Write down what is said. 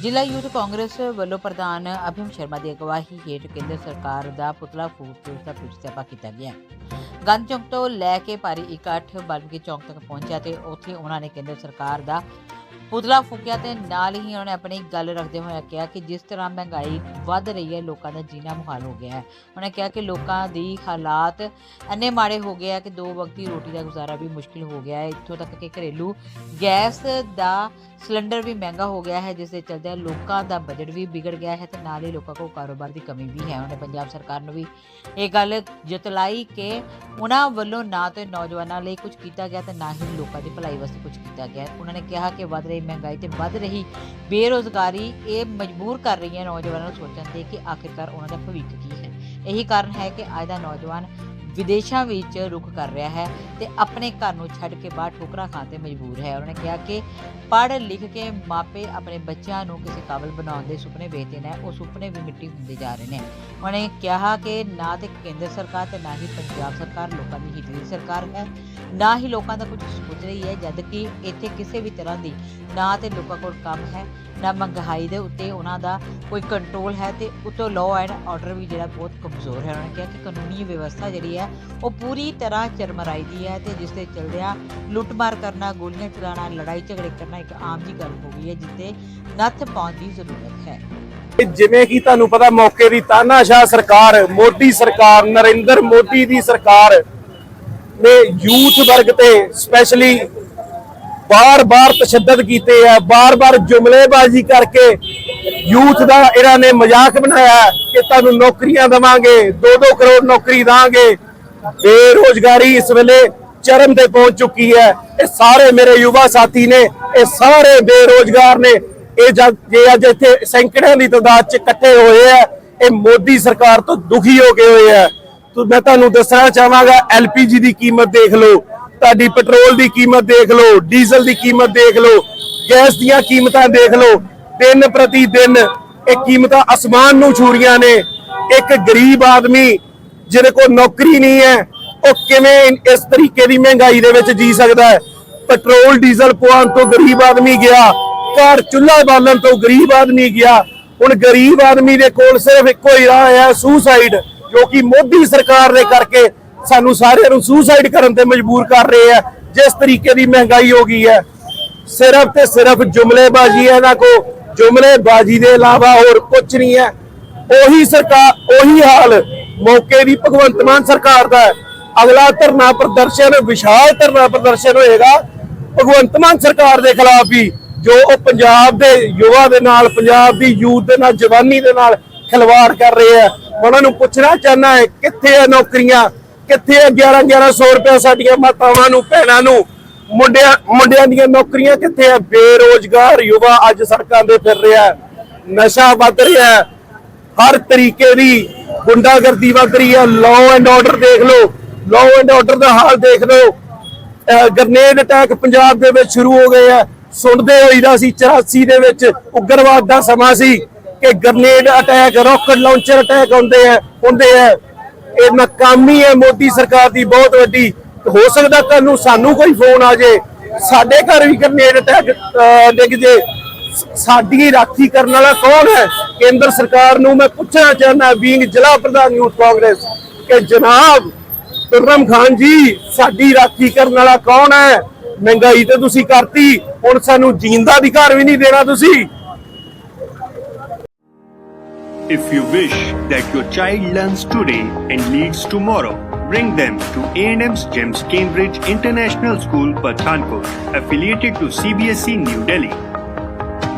ਜ਼ਿਲ੍ਹਾ ਯੂਥ ਕਾਂਗਰਸ ਵੱਲੋਂ ਪ੍ਰਧਾਨ ਅਭਿਮ ਸ਼ਰਮਾ ਦੀ ਅਗਵਾਈ ਹੇਠ ਕੇਂਦਰ ਸਰਕਾਰ ਦਾ ਪੁਤਲਾ ਫੂਕ ਕੇ ਉਸ ਦਾ ਪੁੱਛਤਿਆਪਾ ਕੀਤਾ ਗਿਆ। ਗੰਜ ਚੌਂਕ ਤੋਂ ਲੈ ਕੇ ਭਾਰੀ ਇਕੱਠ ਬਾਲਮੀਕੀ ਚੌਂਕ ਤੱਕ ਪਹੁੰਚਿਆ ਤੇ ਉੱਥੇ ਉਹਨਾਂ ਨੇ ਕੇਂਦਰ ਸਰਕਾਰ ਦਾ ਪੁਤਲਾ ਫੂਕਿਆ ਤੇ ਨਾਲ ਹੀ ਉਹਨਾਂ ਨੇ ਆਪਣੀ ਗੱਲ ਰੱਖਦੇ ਹੋਏ ਕਿਹਾ ਕਿ ਜਿਸ ਤਰ੍ਹਾਂ ਮਹਿੰਗਾਈ ਵੱਧ ਰਹੀ ਹੈ, ਲੋਕਾਂ ਦਾ ਜੀਣਾ ਮੁਹਾਲ ਹੋ ਗਿਆ ਹੈ। ਉਹਨਾਂ ਕਿਹਾ ਕਿ ਲੋਕਾਂ ਦੀ ਹਾਲਾਤ ਇੰਨੇ ਮਾੜੇ ਹੋ ਗਏ ਆ ਕਿ ਦੋ ਵਕਤੀ ਰੋਟੀ ਦਾ ਗੁਜ਼ਾਰਾ ਵੀ ਮੁਸ਼ਕਿਲ ਹੋ ਗਿਆ ਹੈ। ਇੱਥੋਂ ਤੱਕ ਕਿ ਘਰੇਲੂ ਗੈਸ ਦਾ ਸਿਲੰਡਰ ਵੀ ਮਹਿੰਗਾ ਹੋ ਗਿਆ ਹੈ, ਜਿਸ ਦੇ ਚਲਦੇ ਲੋਕਾਂ ਦਾ ਬਜਟ ਵੀ ਵਿਗੜ ਗਿਆ ਹੈ ਤੇ ਨਾਲ ਹੀ ਲੋਕਾਂ ਕੋਲ ਕਾਰੋਬਾਰ ਦੀ ਕਮੀ ਵੀ ਹੈ। ਉਹਨੇ ਪੰਜਾਬ ਸਰਕਾਰ ਨੂੰ ਵੀ ਇਹ ਗੱਲ ਜਤਲਾਈ ਕਿ ਉਹਨਾਂ ਵੱਲੋਂ ਨਾ ਤੇ ਨੌਜਵਾਨਾਂ ਲਈ ਕੁਝ ਕੀਤਾ ਗਿਆ ਤੇ ਨਾ ਹੀ ਲੋਕਾਂ ਦੀ ਭਲਾਈ ਵਾਸਤੇ ਕੁਝ ਕੀਤਾ ਗਿਆ ਉਹਨਾਂ ਨੇ ਕਿਹਾ ਕਿ ਵੱਧ ਰਹੀ ਮਹਿੰਗਾਈ ਤੇ ਵੱਧ ਰਹੀ ਬੇਰੋਜ਼ਗਾਰੀ, ਇਹ ਮਜਬੂਰ ਕਰ ਰਹੀ ਹੈ ਨੌਜਵਾਨਾਂ ਨੂੰ ਸੋਚਣ ਤੇ ਕਿ ਆਖਿਰਕਾਰ ਉਹਨਾਂ ਦਾ ਭਵਿੱਖ ਕੀ ਹੈ। ਇਹੀ ਕਾਰਨ ਹੈ ਕਿ ਅੱਜ ਦਾ ਨੌਜਵਾਨ ਵਿਦੇਸ਼ਾਂ ਵਿੱਚ ਰੁਖ ਕਰ ਰਿਹਾ ਹੈ ਤੇ ਆਪਣੇ ਘਰ ਨੂੰ ਛੱਡ ਕੇ ਬਾਹਰ ਠੋਕਰਾਂ ਖਾਣ ਤੇ ਮਜਬੂਰ ਹੈ। ਉਹਨਾਂ ਨੇ ਕਿਹਾ ਕਿ ਪੜ੍ਹ ਲਿਖ ਕੇ ਮਾਪੇ ਆਪਣੇ ਬੱਚਿਆਂ ਨੂੰ ਕਿਸੇ ਕਾਬਲ ਬਣਾਉਣ ਦੇ ਸੁਪਨੇ ਵੇਖਦੇ ਨੇ, ਉਹ ਸੁਪਨੇ ਵੀ ਮਿੱਟੀ ਹੁੰਦੇ ਜਾ ਰਹੇ ਨੇ। ਉਹਨਾਂ ਨੇ ਕਿਹਾ ਕਿ ਨਾ ਤੇ ਕੇਂਦਰ ਸਰਕਾਰ ਤੇ ਨਾ ਹੀ ਪੰਜਾਬ ਸਰਕਾਰ, ਲੋਕਾਂ ਦੀ ਹਿੱਤ ਦੀ ਸਰਕਾਰ ਹੈ। ਨਾ ਹੀ ਲੋਕਾਂ ਦਾ ਕੁਝ ਸੋਚ ਰਹੀ ਹੈ ਜਦ ਕਿ ਇੱਥੇ ਕਿਸੇ ਵੀ ਤਰ੍ਹਾਂ ਦੀ ਨਾ ਤੇ ਲੋਕਾਂ ਕੋਲ ਕੰਮ ਹੈ, ਨਾ ਮਹਿੰਗਾਈ ਦੇ ਉੱਤੇ ਉਹਨਾਂ ਦਾ ਕੋਈ ਕੰਟਰੋਲ ਹੈ ਤੇ ਉਤੋਂ ਲਾਅ ਐਂਡ ਆਰਡਰ ਵੀ ਜਿਹੜਾ ਬਹੁਤ ਕਮਜ਼ੋਰ ਹੈ। ਉਹਨਾਂ ਨੇ ਕਿਹਾ ਕਿ ਕਾਨੂੰਨੀ ਵਿਵਸਥਾ ਜਿਹੜੀ ਹੈ ਉਹ ਪੂਰੀ ਤਰ੍ਹਾਂ ਚਰਮਰਾਈ ਦੀ ਹੈ ਤੇ ਜਿਸ ਦੇ ਚਲਦਿਆਂ ਲੁੱਟਮਾਰ ਕਰਨਾ, ਗੋਲੀਆਂ ਚਲਾਉਣਾ, ਲੜਾਈ ਝਗੜੇ ਕਰਨਾ ਇੱਕ ਆਮ ਜੀ ਗੱਲ ਹੋ ਗਈ ਹੈ ਜਿੱਤੇ ਨੱਥ ਪਾਉਣ ਦੀ ਜ਼ਰੂਰਤ ਹੈ। ਜਿਵੇਂ ਕਿ ਤੁਹਾਨੂੰ ਪਤਾ ਮੌਕੇ ਦੀ ਤਾਨਾਸ਼ਾਹ ਸਰਕਾਰ, ਮੋਦੀ ਸਰਕਾਰ, ਨਰਿੰਦਰ ਮੋਦੀ ਦੀ ਸਰਕਾਰ ਨੇ ਯੂਥ ਵਰਗ ਤੇ ਸਪੈਸ਼ਲੀ ਬਾਰ-ਬਾਰ ਤਸ਼ੱਦਦ ਕੀਤੇ ਆ ਬਾਰ-ਬਾਰ ਜੁਮਲੇਬਾਜ਼ੀ ਕਰਕੇ ਯੂਥ ਦਾ ਇਹਨਾਂ ਨੇ ਮਜ਼ਾਕ ਬਣਾਇਆ ਕਿ ਤੁਹਾਨੂੰ ਨੌਕਰੀਆਂ ਦਵਾਂਗੇ 2-2 ਕਰੋੜ ਨੌਕਰੀ ਦਾਂਗੇ। ਬੇਰੋਜ਼ਗਾਰੀ ਇਸ ਵੇਲੇ ਚਰਮ ਤੇ ਪਹੁੰਚ ਚੁੱਕੀ ਹੈ। ਇਹ ਸਾਰੇ ਮੇਰੇ ਯੁਵਾ ਸਾਥੀ ਨੇ, ਇਹ ਸਾਰੇ ਬੇਰੋਜ਼ਗਾਰ ਨੇ। ਇਹ ਜੇ ਅੱਜ ਇੱਥੇ ਸੈਂਕੜਿਆਂ ਦੀ ਤਾਦਾਦ 'ਚ ਇਕੱਠੇ ਹੋਏ ਆ, ਇਹ ਮੋਦੀ ਸਰਕਾਰ ਤੋਂ ਦੁਖੀ ਹੋ ਕੇ ਹੋਏ ਆ। ਤੋ ਮੈਂ ਤੁਹਾਨੂੰ ਦੱਸਣਾ ਚਾਹਾਂਗਾ, ਐਲਪੀਜੀ ਦੀ ਕੀਮਤ ਦੇਖ ਲਓ, ਤੁਹਾਡੀ ਪੈਟਰੋਲ ਦੀ ਕੀਮਤ ਦੇਖ ਲਓ, ਡੀਜ਼ਲ ਦੀ ਕੀਮਤ ਦੇਖ ਲਓ, ਗੈਸ ਦੀਆਂ ਕੀਮਤਾਂ ਦੇਖ ਲਓ। ਦਿਨ ਪ੍ਰਤੀ ਦਿਨ ਇਹ ਕੀਮਤਾਂ ਅਸਮਾਨ ਨੂੰ ਛੂਰੀਆਂ ਨੇ। ਇੱਕ ਗਰੀਬ ਆਦਮੀ ਜਿਹਦੇ ਕੋਲ ਨੌਕਰੀ ਨਹੀਂ ਹੈ, ਉਹ ਕਿਵੇਂ ਇਸ ਤਰੀਕੇ ਦੀ ਮਹਿੰਗਾਈ ਦੇ ਵਿੱਚ ਜੀ ਸਕਦਾ ਹੈ? ਪੈਟਰੋਲ, ਡੀਜ਼ਲ ਪਵਾਉਣ ਤੋਂ ਗਰੀਬ ਆਦਮੀ ਗਿਆ, ਘਰ ਚੁੱਲ੍ਹਾ ਬਾਲਣ ਤੋਂ ਗਰੀਬ ਆਦਮੀ ਗਿਆ। ਹੁਣ ਗਰੀਬ ਆਦਮੀ ਦੇ ਕੋਲ ਸਿਰਫ ਇੱਕੋ ਹੀ ਰਾਹ ਹੈ ਸੁਸਾਈਡ ਜੋ ਕਿ ਮੋਦੀ ਸਰਕਾਰ ਦੇ ਕਰਕੇ ਸਾਨੂੰ ਸਾਰਿਆਂ ਨੂੰ ਸੁਸਾਈਡ ਕਰਨ ਤੇ ਮਜਬੂਰ ਕਰ ਰਹੇ ਆ ਜਿਸ ਤਰੀਕੇ ਦੀ ਮਹਿੰਗਾਈ ਹੋ ਗਈ ਹੈ। ਸਿਰਫ ਤੇ ਸਿਰਫ ਜੁਮਲੇਬਾਜ਼ੀ ਹੈ ਇਹਨਾਂ ਕੋ ਜੁਮਲੇਬਾਜ਼ੀ ਦੇ ਇਲਾਵਾ ਹੋਰ ਕੁਝ ਨਹੀਂ ਹੈ। ਉਹੀ ਸਰਕਾਰ ਉਹੀ ਹਾਲ ਮੌਕੇ ਦੀ ਭਗਵੰਤ ਮਾਨ ਸਰਕਾਰ ਦਾ ਹੈ। ਅਗਲਾ ਧਰਨਾ ਪ੍ਰਦਰਸ਼ਨ, ਵਿਸ਼ਾਲ ਧਰਨਾ ਪ੍ਰਦਰਸ਼ਨ ਹੋਏਗਾ। ਭਗਵੰਤ ਮਾਨ ਸਰਕਾਰ ਦੇ ਖਿਲਾਫ ਹੀ ਜੋ ਉਹ ਪੰਜਾਬ ਦੇ ਯੁਵਾ ਦੇ ਨਾਲ, ਪੰਜਾਬ ਦੀ ਯੂਥ ਦੇ ਨਾਲ, ਜਵਾਨੀ ਦੇ ਨਾਲ ਖਿਲਵਾੜ ਕਰ ਰਹੇ ਆ ਉਹਨਾਂ ਨੂੰ ਪੁੱਛਣਾ ਚਾਹਨਾ ਹੈ, ਕਿੱਥੇ ਆ ਨੌਕਰੀਆਂ? ਕਿੱਥੇ ਆ 11 1100 ਰੁਪਏ ਸਾਡੀਆਂ ਮਾਤਾਵਾਂ ਨੂੰ, ਭੈਣਾਂ ਨੂੰ? ਮੁੰਡਿਆਂ ਮੁੰਡਿਆਂ ਦੀਆਂ ਨੌਕਰੀਆਂ ਕਿੱਥੇ ਆ? ਬੇਰੋਜ਼ਗਾਰ ਯੁਵਾ ਅੱਜ ਸੜਕਾਂ ਤੇ ਫਿਰ ਰਿਹਾ ਨਸ਼ਾ ਵੱਧ ਰਿਹਾ ਹਰ ਤਰੀਕੇ ਦੀ ਗੁੰਡਾਗਰਦੀ ਵੱਧ ਰਹੀ ਹੈ। ਲਾਅ ਐਂਡ ਆਰਡਰ ਦੇਖ ਲਓ। ਲਾਅ ਐਂਡ ਆਰਡਰ ਦਾ ਹਾਲ ਦੇਖ ਲਓ। ਗ੍ਰਨੇਡ ਅਟੈਕ ਪੰਜਾਬ ਦੇ ਵਿੱਚ ਸ਼ੁਰੂ ਹੋ ਗਏ ਆ। ਸੁਣਦੇ ਹੋਈਦਾ ਸੀ 84 ਦੇ ਵਿੱਚ ਉਗਰਵਾਦ ਦਾ ਸਮਾਂ ਸੀ ਕਿ grenade attack rocket launcher attack ਹੁੰਦੇ ਆ ਹੁੰਦੇ ਆ। ਇਹ ਨਾਕਾਮੀ ਹੈ ਮੋਦੀ ਸਰਕਾਰ ਦੀ, ਬਹੁਤ ਵੱਡੀ। ਹੋ ਸਕਦਾ ਕੱਲ ਨੂੰ ਸਾਨੂੰ ਕੋਈ ਫੋਨ ਆ ਜੇ। ਸਾਡੇ ਘਰ ਵੀ ਗਰਨੇਡ ਅਟੈਕ ਡਿੱਗ ਜੇ। ਸਾਡੀ ਰਾਖੀ ਕਰਨ ਵਾਲਾ ਕੌਣ ਹੈ ਕੇਂਦਰ ਸਰਕਾਰ ਨੂੰ ਮੈਂ ਪੁੱਛਣਾ ਚਾਹੁੰਦਾ ਬੀਂਗ ਜ਼ਿਲ੍ਹਾ ਪ੍ਰਧਾਨ ਯੂਥ ਕਾਂਗਰਸ ਕਿ ਜਨਾਬ ਤੁਰਮ ਖਾਨ ਜੀ ਸਾਡੀ ਰਾਖੀ ਕਰਨ ਵਾਲਾ ਕੌਣ ਹੈ ਮਹਿੰਗਾਈ ਤੇ ਤੁਸੀਂ ਕਰਤੀ ਹੁਣ ਸਾਨੂੰ ਜੀਣ ਦਾ ਅਧਿਕਾਰ ਵੀ ਨਹੀਂ ਦੇਣਾ ਤੁਸੀਂ If you wish that your child learns today and leads tomorrow, bring them to A&M's GEMS Cambridge International School, Pathankot, affiliated to CBSE E New Delhi.